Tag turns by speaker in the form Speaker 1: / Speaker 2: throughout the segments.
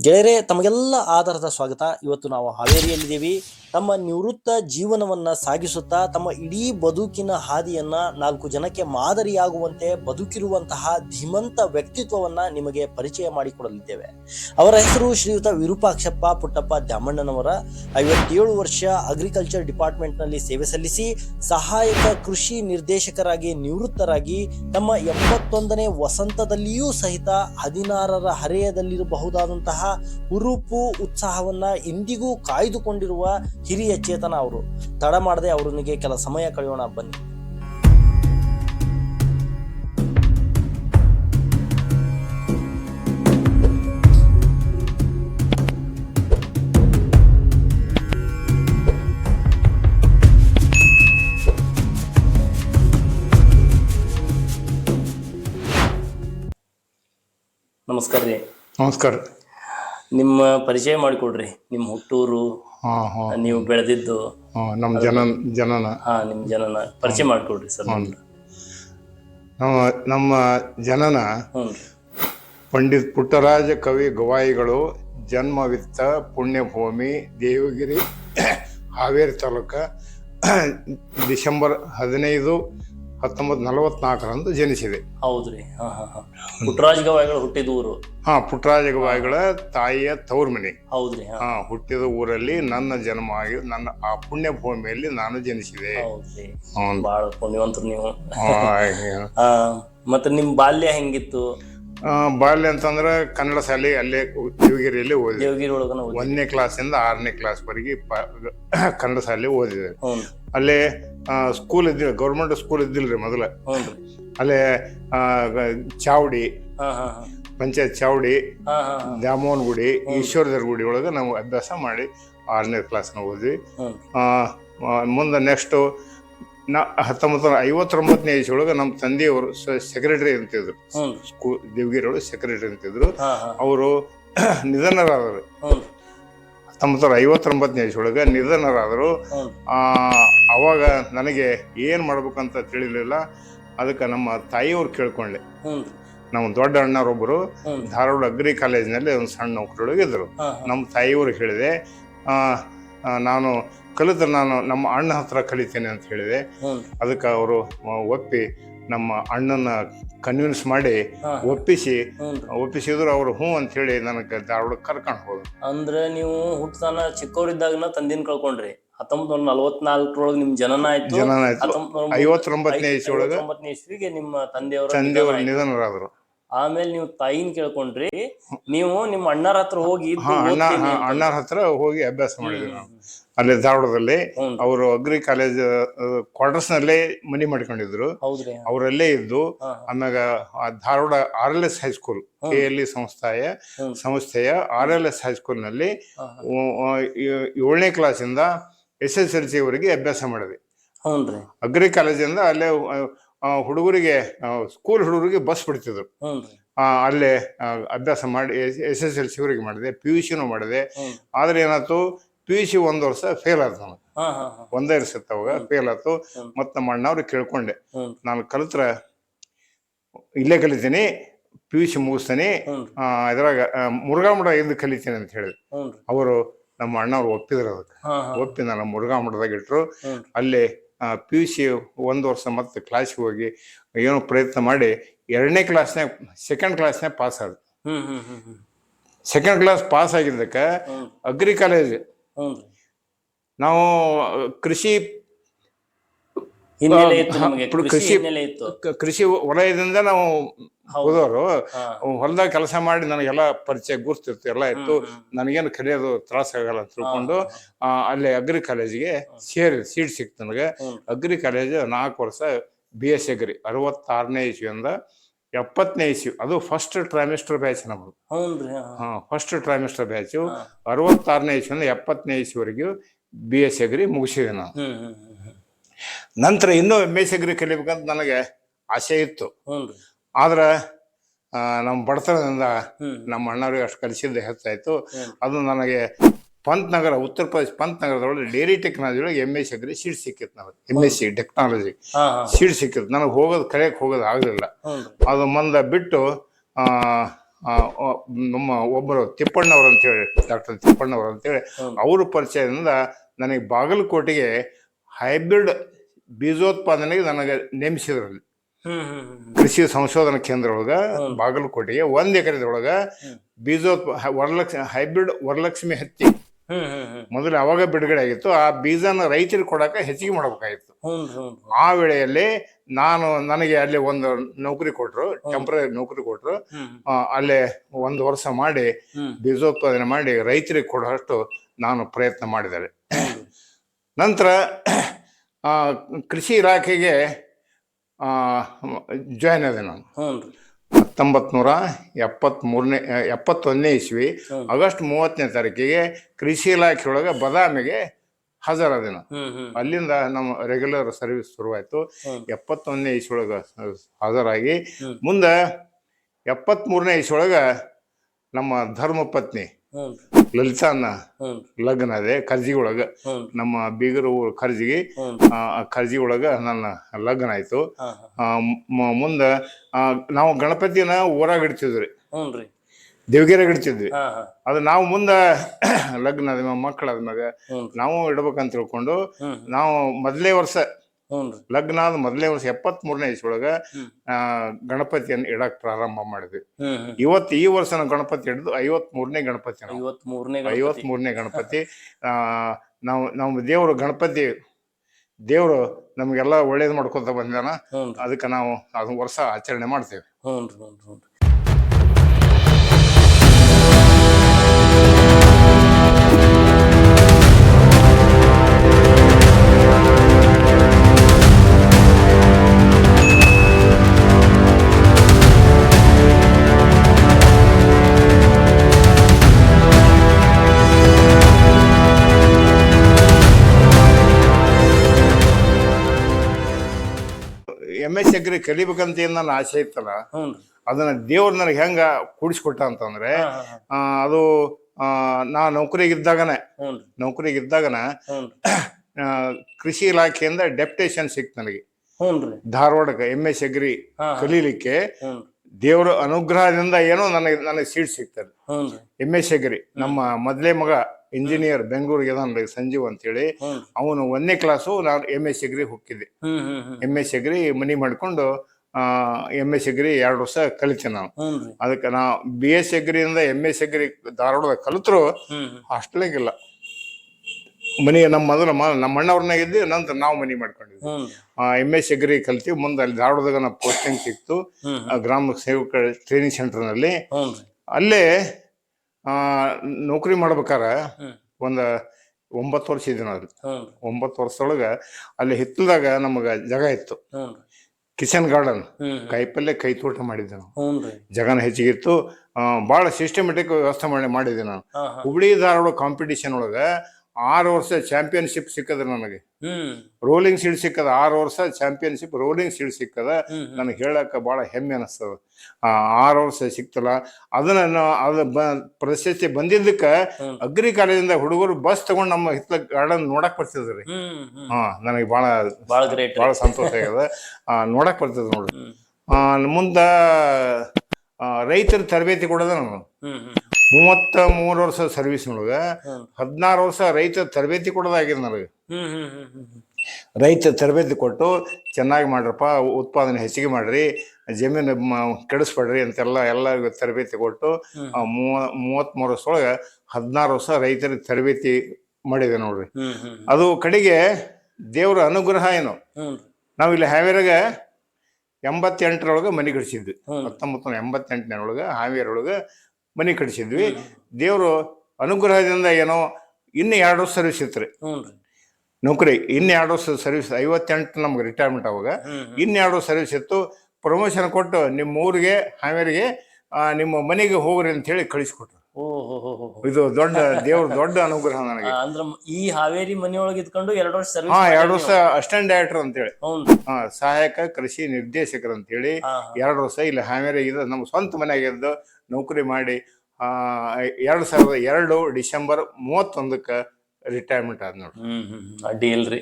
Speaker 1: ಗೆಳೆಯರೇ, ತಮಗೆಲ್ಲ ಆಧಾರದ ಸ್ವಾಗತ. ಇವತ್ತು ನಾವು ಹಾವೇರಿಯಲ್ಲಿದ್ದೀವಿ. ತಮ್ಮ ನಿವೃತ್ತ ಜೀವನವನ್ನ ಸಾಗಿಸುತ್ತಾ, ತಮ್ಮ ಇಡೀ ಬದುಕಿನ ಹಾದಿಯನ್ನ ನಾಲ್ಕು ಜನಕ್ಕೆ ಮಾದರಿಯಾಗುವಂತೆ ಬದುಕಿರುವಂತಹ ಧೀಮಂತ ವ್ಯಕ್ತಿತ್ವವನ್ನ ನಿಮಗೆ ಪರಿಚಯ ಮಾಡಿಕೊಡಲಿದ್ದೇವೆ. ಅವರ ಹೆಸರು ಶ್ರೀಯುತ ವಿರೂಪಾಕ್ಷಪ್ಪ ಪುಟ್ಟಪ್ಪ ದ್ಯಾಮಣ್ಣನವರ. ಐವತ್ತೇಳು ವರ್ಷ ಅಗ್ರಿಕಲ್ಚರ್ ಡಿಪಾರ್ಟ್ಮೆಂಟ್ನಲ್ಲಿ ಸೇವೆ ಸಲ್ಲಿಸಿ, ಸಹಾಯಕ ಕೃಷಿ ನಿರ್ದೇಶಕರಾಗಿ ನಿವೃತ್ತರಾಗಿ, ತಮ್ಮ ಎಂಬತ್ತೊಂದನೇ ವಸಂತದಲ್ಲಿಯೂ ಸಹಿತ ಹದಿನಾರರ ಹರೆಯದಲ್ಲಿರಬಹುದಾದಂತಹ ಹುರುಪು ಉತ್ಸಾಹವನ್ನ ಇಂದಿಗೂ ಕಾಯ್ದುಕೊಂಡಿರುವ ಹಿರಿಯ ಚೇತನ ಅವರು. ತಡ ಮಾಡದೆ ಅವರೊಂದಿಗೆ ಕೆಲ ಸಮಯ ಕಳೆಯೋಣ ಬನ್ನಿ. ನಮಸ್ಕಾರ ರೀ.
Speaker 2: ನಮಸ್ಕಾರ
Speaker 1: ನಿಮ್ಮ ಪರಿಚಯ ಮಾಡಿಕೊಡ್ರಿ. ನಿಮ್ಮ ಹುಟ್ಟೂರು
Speaker 2: ಹಾಂ ಹಾಂ.
Speaker 1: ನೀವು ಬೆಳೆದಿದ್ದು.
Speaker 2: ಹಾಂ ನಮ್ಮ ಜನನ ಜನನ.
Speaker 1: ಹಾ ನಿಮ್ಮ ಜನನ ಪರಿಚಯ ಮಾಡಿಕೊಡ್ರಿ ಸರ್
Speaker 2: ನಮ್ಮ ನಮ್ಮ ಜನನ
Speaker 1: ಹ್ಞೂ
Speaker 2: ಪಂಡಿತ್ ಪುಟ್ಟರಾಜ ಕವಿ ಗವಾಯಿಗಳು ಜನ್ಮವಿತ್ತ ಪುಣ್ಯಭೂಮಿ ದೇವಗಿರಿ ಹಾವೇರಿ ತಾಲೂಕ ಡಿಸೆಂಬರ್ ಹದಿನೈದು ಹತ್ತೊಂಬತ್ತು ನಲವತ್ನಾಲ್ಕರಂದು ಜನಿಸಿದೆ.
Speaker 1: ಹೌದ್ರಿ. ಹಾ ಪುಟ್ಟರಾಜ ಗವಾಯಿಗಳು ಹುಟ್ಟಿದ ಊರು.
Speaker 2: ಹಾ ಪುಟ್ಟರಾಜ ಗವಾಯಿಗಳ ತಾಯಿಯ ತವ್ರ ಮನೆ
Speaker 1: ಹೌದ್ರಿ ಹಾ.
Speaker 2: ಹುಟ್ಟಿದ ಊರಲ್ಲಿ ನನ್ನ ಜನ್ಮ ಆಗಿ ನನ್ನ ಆ ಪುಣ್ಯ ಭೂಮಿಯಲ್ಲಿ ನಾನು ಜನಿಸಿದೆ.
Speaker 1: ಹೌದ್ರಿ. ಬಾಳ ಪುಣ್ಯವಂತರು ನೀವು. ಆ ಮತ್ತೆ ನಿಮ್ ಬಾಲ್ಯ ಹೆಂಗಿತ್ತು?
Speaker 2: ಆ, ಬಾಲ್ಯ ಅಂತಂದ್ರೆ ಕನ್ನಡ ಶಾಲೆ ಅಲ್ಲೇ ದೇವಗಿರಿಯಲ್ಲಿ ಓದಿದೆ.
Speaker 1: ದೇವಗಿರಿ ಒಳಗನ ಇಂದ
Speaker 2: ಒಂದನೇ ಕ್ಲಾಸಿಂದ ಆರನೇ ಕ್ಲಾಸ್ ವರೆಗೆ ಕನ್ನಡ ಶಾಲೆ ಓದಿದೆ. ಅಲ್ಲೇ ಸ್ಕೂಲ್ ಇದ್ದಿಲ್ಲ ಗೌರ್ಮೆಂಟ್ ಸ್ಕೂಲ್ ಇದ್ದಿಲ್ರಿ ಮೊದಲ. ಅಲ್ಲೇ ಚಾವಡಿ ಪಂಚಾಯತ್ ಚಾವಡಿ ದ್ಯಾಮೋಹನ್ ಗುಡಿ ಈಶ್ವರದರ್ ಗುಡಿ ಒಳಗೆ ನಾವು ಅಭ್ಯಾಸ ಮಾಡಿ ಆರನೇ ಕ್ಲಾಸ್ನ ಓದ್ವಿ. ಮುಂದೆ ನೆಕ್ಸ್ಟು ನಾ ಹತ್ತೊಂಬತ್ತು ನೂರ ಐವತ್ತೊಂಬತ್ತನೇ ಒಳಗೆ ನಮ್ಮ ತಂದೆಯವರು ಸೆಕ್ರೆಟರಿ ಅಂತಿದ್ರು.
Speaker 1: ಸ್ಕೂಲ್
Speaker 2: ಸ್ಕೂ ದೇವಗಿರಿ ಒಳಗೆ ಸೆಕ್ರೆಟರಿ ಅಂತಿದ್ರು. ಅವರು ನಿಧನರಾದರು ಹತ್ತೊಂಬತ್ತು ನೂರ ಐವತ್ತೊಂಬತ್ತನೇ ಒಳಗೆ ನಿಧನರಾದರು. ಅವಾಗ ನನಗೆ ಏನು ಮಾಡ್ಬೇಕಂತ ತಿಳಿಲಿಲ್ಲ. ಅದಕ್ಕೆ ನಮ್ಮ ತಾಯಿಯವ್ರು ಕೇಳ್ಕೊಂಡೆ ನಮ್ಮ ದೊಡ್ಡ ಅಣ್ಣರೊಬ್ಬರು ಧಾರವಾಡ ಅಗ್ರಿ ಕಾಲೇಜಿನಲ್ಲಿ ಒಂದು ಸಣ್ಣ ನೌಕರೊಳಗೆ ಇದ್ದರು ನಮ್ಮ ತಾಯಿಯವರು ಹೇಳಿದೆ ನಾನು ಕಲಿತ ನಾನು ನಮ್ಮ ಅಣ್ಣ ಹತ್ರ ಕಲಿತೇನೆ ಅಂತ ಹೇಳಿದೆ. ಅದಕ್ಕೆ ಅವರು ಒಪ್ಪಿ ನಮ್ಮ ಅಣ್ಣನ ಕನ್ವಿನ್ಸ್ ಮಾಡಿ ಒಪ್ಪಿಸಿ. ಒಪ್ಪಿಸಿದ್ರು ಅವರು ಹ್ಞೂ ಅಂತ ಹೇಳಿ ನನಗೆ ಧಾರವಾಡ ಕರ್ಕೊಂಡು ಹೋದ್ರು
Speaker 1: ಅಂದ್ರೆ ನೀವು ಹುಟ್ಟತನ ಚಿಕ್ಕವರಿದ್ದಾಗನ ತಂದಿನ ಕಳ್ಕೊಂಡ್ರಿ. ಹತ್ತೊಂಬತ್ತು ನೂರ ನಲವತ್ನಾಲ್ಕರೊಳಗೆ ನಿಮ್ ಜನನ ಆಯ್ತು.
Speaker 2: ಐವತ್ತೊಂಬತ್ತನೇ
Speaker 1: ಇಸ್ವಿಗೆ ನಿಮ್ಮ ತಂದೆಯವರು
Speaker 2: ತಂದೆಯವರು. ನಿಧನರಾದರು.
Speaker 1: ಆಮೇಲೆ ನೀವು ತಾಯಿನ ಕೇಳ್ಕೊಂಡ್ರಿ ನೀವು ನಿಮ್ಮ ಅಣ್ಣರ ಹತ್ರ ಹೋಗಿ.
Speaker 2: ಅಣ್ಣರ ಹತ್ರ ಹೋಗಿ ಅಭ್ಯಾಸ ಮಾಡಿದ್ವಿ ನಾವು. ಅಲ್ಲಿ ಧಾರವಾಡದಲ್ಲಿ ಅವರು ಅಗ್ರಿ ಕಾಲೇಜ್ ಕ್ವಾರ್ಟರ್ಸ್ ನಲ್ಲೇ ಮನಿ ಮಾಡ್ಕೊಂಡಿದ್ರು. ಅವರಲ್ಲೇ ಇದ್ದು ಆಮ್ಯಾಗ Dharwad R L S high school K L E ಸಂಸ್ಥೆಯ. ಸಂಸ್ಥೆಯ ಆರ್ ಎಲ್ ಎಸ್ ಹೈಸ್ಕೂಲ್ನಲ್ಲಿ ಏಳನೇ ಕ್ಲಾಸಿಂದ ಎಸ್ ಎಸ್ ಎಲ್ ಸಿ ವರೆಗೆ ಅಭ್ಯಾಸ
Speaker 1: ಮಾಡಿದ್ವಿ
Speaker 2: ಅಗ್ರಿ ಕಾಲೇಜಿಂದ ಅಲ್ಲೇ ಹುಡುಗರಿಗೆ ಸ್ಕೂಲ್ ಹುಡುಗರಿಗೆ ಬಸ್ ಬಿಡ್ತಿದ್ರು. ಅಲ್ಲೇ ಅಭ್ಯಾಸ ಮಾಡಿ ಎಸ್ ಎಸ್ ಎಲ್ ಸಿ ವರೆಗೆ ಮಾಡಿದೆ ಪಿ ಯು ಸಿನೂ ಮಾಡಿದೆ. ಆದ್ರೆ ಏನಾಯ್ತು ಪಿ ಯು ಸಿ ಒಂದು ವರ್ಷ ಫೇಲ್ ಆಯ್ತು
Speaker 1: ನಾನು
Speaker 2: ಒಂದೇ ವರ್ಷ ಅವಾಗ ಫೇಲ್ ಆಯ್ತು. ಮತ್ತೆ ನಮ್ಮ ಅಣ್ಣವ್ರಿಗೆ ಕೇಳ್ಕೊಂಡೆ ನಾನು ಕಲಿತ್ರ ಇಲ್ಲೇ ಕಲಿತೀನಿ ಪಿ ಯು ಸಿ ಮುಗಿಸ್ತೀನಿ ಇದ್ರಾಗ ಆ, ಮುರುಘಾ ಮಠ ಎಂದು ಕಲಿತೀನಿ ಅಂತ ಹೇಳಿದ್ರು. ಅವರು ನಮ್ಮ ಅಣ್ಣವ್ರು ಒಪ್ಪಿದ್ರು ಅದಕ್ಕೆ. ಒಪ್ಪಿ ನಾನು ಮುರುಘಾ ಮಠದಾಗ ಇಟ್ರು ಅಲ್ಲೇ ಪಿ ಯು ಸಿ ಒಂದು ವರ್ಷ ಮತ್ತೆ ಕ್ಲಾಸ್ಗೆ ಹೋಗಿ ಏನೋ ಪ್ರಯತ್ನ ಮಾಡಿ ಎರಡನೇ ಕ್ಲಾಸ್ನಾಗ ಸೆಕೆಂಡ್ ಕ್ಲಾಸ್ನಾಗ ಪಾಸ್ ಆದ ಸೆಕೆಂಡ್ ಕ್ಲಾಸ್ ಪಾಸ್ ಆಗಿದ್ದಕ್ಕೆ ಅಗ್ರಿ ಕಾಲೇಜ್ ನಾವು ಕೃಷಿ
Speaker 1: ಹಿನ್ನೆಲೆ ಇತ್ತು
Speaker 2: ಹಾ, ಕೃಷಿ-
Speaker 1: ಕೃಷಿ ಹಿನ್ನೆಲೆ ಇತ್ತು.
Speaker 2: ಕೃಷಿ ವಲಯದಿಂದ ನಾವು
Speaker 1: ಹೌದು.
Speaker 2: ಹೋದವರು ಹೊಲದಾಗ ಕೆಲಸ ಮಾಡಿ ನನಗೆಲ್ಲ ಪರಿಚಯ ಗುರ್ತಿತ್ತು ಎಲ್ಲ ಇತ್ತು. ನನಗೇನು ಕಲಿಯೋದು ತ್ರಾಸ ಆಗಲ್ಲ ಅಂತ ತಿಳ್ಕೊಂಡು ಅಲ್ಲಿ ಅಗ್ರಿ ಕಾಲೇಜಿಗೆ ಸೇರಿ ಸೀಟ್ ಸಿಕ್ತು ನನಗೆ. ಅಗ್ರಿ ಕಾಲೇಜ್ ನಾಲ್ಕು ವರ್ಷ ಬಿ ಎಸ್ ಅಗ್ರಿ ಅರವತ್ತಾರನೇ ಇಸ್ವಿಯಿಂದ ಎಪ್ಪತ್ತನೇ ಇಸ್ವಿ ಅದು ಫಸ್ಟ್ ಟ್ರೈಮಿಸ್ಟರ್ ಬ್ಯಾಚ್ ನಮ್ಮದು
Speaker 1: ಹ್ಞೂನ್ರಿ ಹಾ
Speaker 2: ಫಸ್ಟ್ ಟ್ರೈಮಿಸ್ಟರ್ ಬ್ಯಾಚು. ಅರವತ್ತಾರನೇ ಇಸ್ವಿಯಿಂದ ಎಪ್ಪತ್ತನೇ ಇಸ್ವಿವರೆಗೂ ಬಿ ಎಸ್ ಅಗ್ರಿ ಮುಗಿಸಿದೆ ನಾನು. ನಂತರ ಇನ್ನೂ ಎಂ ಎಸ್ ಅಗ್ರಿ ಕಲಿಬೇಕಂತ ನನಗೆ ಆಸೆ ಇತ್ತು. ಆದ್ರೆ ನಮ್ಮ ಬಡತನದಿಂದ ನಮ್ಮ ಅಣ್ಣವ್ರಿಗೆ ಅಷ್ಟು ಕಲಿಸಿದ್ದು ಹೆಚ್ಚಾಯ್ತು ಅದು ನನಗೆ ಪಂತ್ ನಗರ ಉತ್ತರ ಪ್ರದೇಶ ಪಂತ್ನಗರದೊಳಗೆ ಡೈರಿ ಟೆಕ್ನಾಲಜಿ ಒಳಗೆ ಎಂ ಎಸ್ ಅಗ್ರಿ ಸೀಟ್ ಸಿಕ್ಕಿತ್ತು ನನಗೆ M S C technology seat ಸಿಕ್ಕಿತ್ತು. ನನಗೆ ಹೋಗೋದು ಕರೆಯಕ್ಕೆ ಹೋಗೋದು ಆಗಲಿಲ್ಲ. ಅದು ಮಂದ ಬಿಟ್ಟು ನಮ್ಮ ಒಬ್ಬರು ತಿಪ್ಪಣ್ಣವ್ರು ಅಂತೇಳಿ ಡಾಕ್ಟರ್ ತಿಪ್ಪಣ್ಣವ್ರು ಅಂತೇಳಿ
Speaker 1: ಹೇಳಿ
Speaker 2: ಅವ್ರ ಪರಿಚಯದಿಂದ ನನಗೆ ಬಾಗಲಕೋಟೆಗೆ ಹೈಬ್ರಿಡ್ ಬೀಜೋತ್ಪಾದನೆಗೆ ನನಗೆ ನೇಮಿಸಿದ್ರಲ್ಲಿ. ಕೃಷಿ ಸಂಶೋಧನಾ ಕೇಂದ್ರ ಒಳಗ. ಬಾಗಲಕೋಟೆಗೆ ಒಂದ್ ಎಕರೆದೊಳಗ. ಬೀಜೋತ್ಪ ವರಲಕ್ಷ್ಮಿ ಹೈಬ್ರಿಡ್ ವರಲಕ್ಷ್ಮಿ ಹತ್ತಿ. ಮೊದಲು ಅವಾಗ ಬಿಡುಗಡೆ ಆಗಿತ್ತು. ಆ ಬೀಜನ ರೈತರಿಗೆ ಕೊಡಾಕ ಹೆಚ್ಚಿಗೆ ಮಾಡ್ಬೇಕಾಗಿತ್ತು. ಆ ವೇಳೆಯಲ್ಲಿ ನಾನು ನನಗೆ ಅಲ್ಲಿ ಒಂದು ನೌಕರಿ ಕೊಟ್ರು ಟೆಂಪ್ರರಿ ನೌಕರಿ ಕೊಟ್ರು. ಅಲ್ಲೇ ಒಂದು ವರ್ಷ ಮಾಡಿ ಬೀಜೋತ್ಪಾದನೆ ಮಾಡಿ ರೈತರಿಗೆ ಕೊಡೋಷ್ಟು ನಾನು ಪ್ರಯತ್ನ ಮಾಡಿದ್ದಾರೆ ನಂತರ ಕೃಷಿ ಇಲಾಖೆಗೆ ಜಾಯ್ನ್ ಅದೇ ನಾನು.
Speaker 1: ಹತ್ತೊಂಬತ್ತು
Speaker 2: ಹತ್ತೊಂಬತ್ ನೂರ ಎಪ್ಪತ್ತ್ ಮೂರನೇ ಎಪ್ಪತ್ತೊಂದನೇ ಇಸ್ವಿ ಆಗಸ್ಟ್ ಮೂವತ್ತನೇ ತಾರೀಕಿಗೆ ಕೃಷಿ ಇಲಾಖೆಯೊಳಗೆ ಬದಾಮಿಗೆ ಹಾಜರಾದೆ ನಾನು. ಅಲ್ಲಿಂದ ನಮ್ಮ ರೆಗ್ಯುಲರ್ ಸರ್ವಿಸ್ ಶುರುವಾಯಿತು. ಎಪ್ಪತ್ತೊಂದನೇ ಒಳಗೆ ಹಾಜರಾಗಿ. ಮುಂದೆ ಎಪ್ಪತ್ಮೂರನೇ ಒಳಗೆ ನಮ್ಮ ಧರ್ಮಪತ್ನಿ ಲಲಿತಾನ ಲಗ್ನ ಅದೇ ಕರ್ಜಿ ಒಳಗ ನಮ್ಮ ಬೀಗರ ಖರ್ಜಿಗೆ ಕರ್ಜಿಗೆ ಕರ್ಜಿ ಒಳಗ ನನ್ನ ಲಗ್ನ ಆಯ್ತು. ಮುಂದ ನಾವು ಗಣಪತಿನ ಊರಾಗ
Speaker 1: ಇಡ್ತಿದ್ರಿ
Speaker 2: ದೇವಗಿರಾಗ ಇಡ್ತಿದ್ವಿ. ಅದು ನಾವು ಮುಂದ ಲಗ್ನ ಆದ ಮಕ್ಕಳ ಆದ್ಮ್ಯಾಗ
Speaker 1: ಹ್ಞೂ
Speaker 2: ನಾವು ಇಡ್ಬೇಕಂತ ತಿಳ್ಕೊಂಡು ನಾವು ಮೊದಲೇ ವರ್ಷ ಲಗ್ನ ಆದ ಮೊದಲನೇ ವರ್ಷ ಎಪ್ಪತ್ತ್ ಮೂರನೇ. ಆ, ಗಣಪತಿಯನ್ನು ಇಡಕ್ ಪ್ರಾರಂಭ ಮಾಡಿದ್ವಿ. ಇವತ್ತು ಈ ವರ್ಷ ನಾವು ಗಣಪತಿ ಹಿಡಿದು ಐವತ್ ಮೂರನೇ ಗಣಪತಿ
Speaker 1: ಐವತ್ ಮೂರನೇ
Speaker 2: ಗಣಪತಿ. ಆ ನಾವು ನಮ್ಮ ದೇವರು ಗಣಪತಿ ದೇವರು ನಮಗೆಲ್ಲ ಒಳ್ಳೇದು ಮಾಡ್ಕೊತ ಬಂದಾನ. ಅದಕ್ಕೆ ನಾವು ಅದನ್ನ ವರ್ಷ ಆಚರಣೆ ಮಾಡ್ತೇವೆ.
Speaker 1: ಹ್ಞೂ ರೀ ಹ್ಞೂ ಹ್ಞೂ
Speaker 2: ಎಂ ಎಸ್ ಅಗ್ರಿ ಕಲಿಬೇಕಂತ ಏನ್ ನನ್ನ ಆಸೆ ಇತ್ತಲ್ಲ ಅದನ್ನ ದೇವ್ರು ನನಗೆ ಹೆಂಗ ಕೂಡಿಸ್ಕೊಟ್ಟ ಅಂತಂದ್ರೆ ಅದು ನಾ ನೌಕರಿಗಿದ್ದಾಗನೆ ನೌಕರಿಗಿದ್ದಾಗನ ಕೃಷಿ ಇಲಾಖೆಯಿಂದ ಡೆಪ್ಟೇಷನ್ ಸಿಕ್ತು ನನಗೆ.
Speaker 1: ಧಾರವಾಡ
Speaker 2: ಧಾರವಾಡಕ್ಕೆ ಎಂ ಎಸ್ ಅಗ್ರಿ ಕಲೀಲಿಕ್ಕೆ ದೇವರ ಅನುಗ್ರಹದಿಂದ ಏನೋ ನನಗೆ ನನಗೆ ಸೀಟ್ ಸಿಗ್ತದೆ
Speaker 1: ಎಂ
Speaker 2: ಎಂ ಎಸ್ ಅಗ್ರಿ ನಮ್ಮ ಮೊದಲೇ ಮಗ ಇಂಜಿನಿಯರ್ ಬೆಂಗಳೂರಿಗೆ ಇದಾನ್ರಿ ಸಂಜೀವ್ ಅಂತೇಳಿ ಅವನು ಒಂದನೇ ಕ್ಲಾಸು ನಾನು ಎಂ ಎಸ್ ಎಗ್ರಿ
Speaker 1: ಹ್ಞೂ
Speaker 2: ಎಂ ಎಸ್ ಎಗ್ರಿ ಮನಿ ಮಾಡ್ಕೊಂಡು ಎಂ ಎಸ್ ಎಗ್ರಿ ಎರಡು ವರ್ಷ ಕಲಿತೆ ನಾನು. ಅದಕ್ಕೆ ನಾ ಬಿ ಎಸ್ ಅಗ್ರಿಯಿಂದ ಎಂ ಎಸ್ ಎಗ್ರಿ ಧಾರವಾಡದಾಗ ಕಲಿತರು ಹಾಸ್ಟೆಲಿಗಿಲ್ಲ ಮನಿ ನಮ್ಮ ಮೊದಲು ನಮ್ಮ ಅಣ್ಣವ್ರನ್ನಾಗಿದ್ದು ನಂತರ ನಾವು ಮನಿ ಮಾಡ್ಕೊಂಡಿದ್ವಿ. ಎಂ ಎಸ್ ಎಗ್ರಿ ಕಲ್ತೀವಿ. ಮುಂದೆ ಅಲ್ಲಿ ಧಾರವಾಡದಾಗ ನಾವು ಪೋಸ್ಟಿಂಗ್ ಸಿಕ್ತು. ಆ, ಗ್ರಾಮ ಸೇವಕ ಟ್ರೈನಿಂಗ್ ಸೆಂಟರ್ನಲ್ಲಿ ಅಲ್ಲೇ ನೌಕರಿ ಮಾಡ್ಬೇಕಾರ ಒಂದ ಒಂಬತ್ತು ವರ್ಷ
Speaker 1: ಹ್ಞೂ ರೀ
Speaker 2: ಒಂಬತ್ತು ವರ್ಷದೊಳಗೆ ಅಲ್ಲಿ ಹಿತ್ತಲದಾಗ ನಮಗೆ ಜಾಗ ಇತ್ತು.
Speaker 1: Kitchen
Speaker 2: kitchen garden. ಕಾಯಿಪಲ್ಲೆ ಕೈ ತೋಟ ಮಾಡಿದ್ದೆ ನಾವು ಜಗನ ಹೆಚ್ಚಿಗಿತ್ತು. ಬಹಳ ಸಿಸ್ಟಮೆಟಿಕ್ ವ್ಯವಸ್ಥೆ ಮಾಡಿ ಮಾಡಿದ್ದೆ ನಾನು. ಹುಬ್ಳಿ ಧಾರವಾಡ ಕಾಂಪಿಟೇಷನ್ ಒಳಗೆ ಆರು ವರ್ಷ ಚಾಂಪಿಯನ್ಶಿಪ್ ಸಿಕ್ಕದ ನನಗೆ. ರೋಲಿಂಗ್ ಸೀಡ್ ಸಿಕ್ಕದ ಆರು ವರ್ಷ ಚಾಂಪಿಯನ್ಶಿಪ್ ರೋಲಿಂಗ್ ಸೀಡ್ ಸಿಕ್ಕದ ನನಗೆ ಹೇಳಕ್ಕೆ ಭಾಳ ಹೆಮ್ಮೆ ಅನಿಸ್ತದ. ಆರು ವರ್ಷ ಸಿಕ್ತಲ್ಲ ಅದನ್ನ ಅದ ಪ್ರಶಸ್ತಿ ಬಂದಿದ್ದಕ್ಕೆ. ಅಗ್ರಿ ಕಾಲೇಜಿಂದ ಹುಡುಗರು ಬಸ್ ತಗೊಂಡು ನಮ್ಮ ಹಿತ್ಲ ಗಾರ್ಡನ್ ನೋಡಕ್ ಬರ್ತಿದ್ರಿ. ಹ ನನಗೆ ಭಾಳ
Speaker 1: ಭಾಳ
Speaker 2: ಸಂತೋಷ ಆಗ್ಯದ. ನೋಡಕ್ ಬರ್ತದ ನೋಡ್ರಿ ಮುಂದ ರೈತರ ತರಬೇತಿ ಕೊಡೋದ ನಾನು. ಮೂವತ್ತ ಮೂರು ವರ್ಷ ಸರ್ವಿಸ್ನೊಳಗ. ಹದಿನಾರು ವರ್ಷ ರೈತ ತರಬೇತಿ ಕೊಡೋದಾಗಿದೆ ನನಗೆ ರೈತ ತರಬೇತಿ ಕೊಟ್ಟು ಚೆನ್ನಾಗಿ ಮಾಡ್ರಪ್ಪ ಉತ್ಪಾದನೆ ಹೆಚ್ಚಿಗೆ ಮಾಡ್ರಿ ಜಮೀನು ಕೆಡಿಸ್ಬೇಡ್ರಿ ಅಂತೆಲ್ಲ ಎಲ್ಲ ತರಬೇತಿ ಕೊಟ್ಟು
Speaker 1: ಹ್ಮ್.
Speaker 2: ಆ, ಮೂವ ಮೂವತ್ತ್ಮೂರು ವರ್ಷದೊಳಗೆ ಹದಿನಾರು ವರ್ಷ ರೈತರಿಗೆ ತರಬೇತಿ ಮಾಡಿದೆ ನೋಡ್ರಿ. ಅದು ಕಡೆಗೆ ದೇವರ ಅನುಗ್ರಹ ಏನು? ನಾವು ಇಲ್ಲಿ ಹಾವೇರಾಗ ಎಂಬತ್ತೆಂಟರೊಳಗೆ ಮನೆ
Speaker 1: ಕಡಿಸಿದ್ವಿ.
Speaker 2: ಹತ್ತೊಂಬತ್ತು ನೂರ ಎಂಬತ್ತೆಂಟನೊಳಗೆ ಹಾವೇರಿಯೊಳಗೆ ಮನೆ ಕಟ್ಸಿದ್ವಿ. ದೇವರು ಅನುಗ್ರಹದಿಂದ ಏನೋ ಇನ್ನು ಎರಡು ವರ್ಷ ಸರ್ವಿಸ್ ಇತ್ತು ರೀ. ನೌಕರಿ ಇನ್ನು ಎರಡು ವರ್ಷ ಸರ್ವಿಸ್ ಐವತ್ತೆಂಟು ನಮ್ಗೆ ರಿಟೈರ್ಮೆಂಟ್ ಅವಾಗ ಇನ್ನು ಎರಡು ವರ್ಷ ಸರ್ವಿಸ್ ಇತ್ತು. ಪ್ರಮೋಷನ್ ಕೊಟ್ಟು ನಿಮ್ಮ ಊರಿಗೆ ಹಾವೇರಿಗೆ ನಿಮ್ಮ ಮನೆಗೆ ಹೋಗ್ರಿ ಅಂತ ಹೇಳಿ ಕಳಿಸ್ಕೊಟ್ರು. ಇದು ದೊಡ್ಡ ದೇವ್ರ ದೊಡ್ಡ ಅನುಗ್ರಹ ನನಗೆ.
Speaker 1: ಅಂದ್ರ ಈ ಹಾವೇರಿ ಮನೆಯೊಳಗೆ ಇದ್ಕೊಂಡು ಎರಡು ವರ್ಷ
Speaker 2: ಹಾ ಎರಡು ವರ್ಷ ಅಸಿಸ್ಟೆಂಟ್ ಡೈರೆಕ್ಟರ್ ಅಂತ
Speaker 1: ಹೇಳಿ.
Speaker 2: ಹಾ ಸಹಾಯಕ ಕೃಷಿ ನಿರ್ದೇಶಕರು ಅಂತ
Speaker 1: ಹೇಳಿ
Speaker 2: ಎರಡು ವರ್ಷ ಇಲ್ಲಿ ಹಾವೇರಿ ಇದು ನಮ್ಮ ಸ್ವಂತ ಮನೆಯಾಗಿದ್ದು ನೌಕರಿ ಮಾಡಿ ಎರಡು ಸಾವಿರದ ಎರಡು ಡಿಸೆಂಬರ್ ಮೂವತ್ತೊಂದಕ್ಕೆ ರಿಟೈರ್ಮೆಂಟ್ ಆದ್ ನೋಡ್ರಿ.
Speaker 1: ಅಡ್ಡಿ ಇಲ್ರಿ.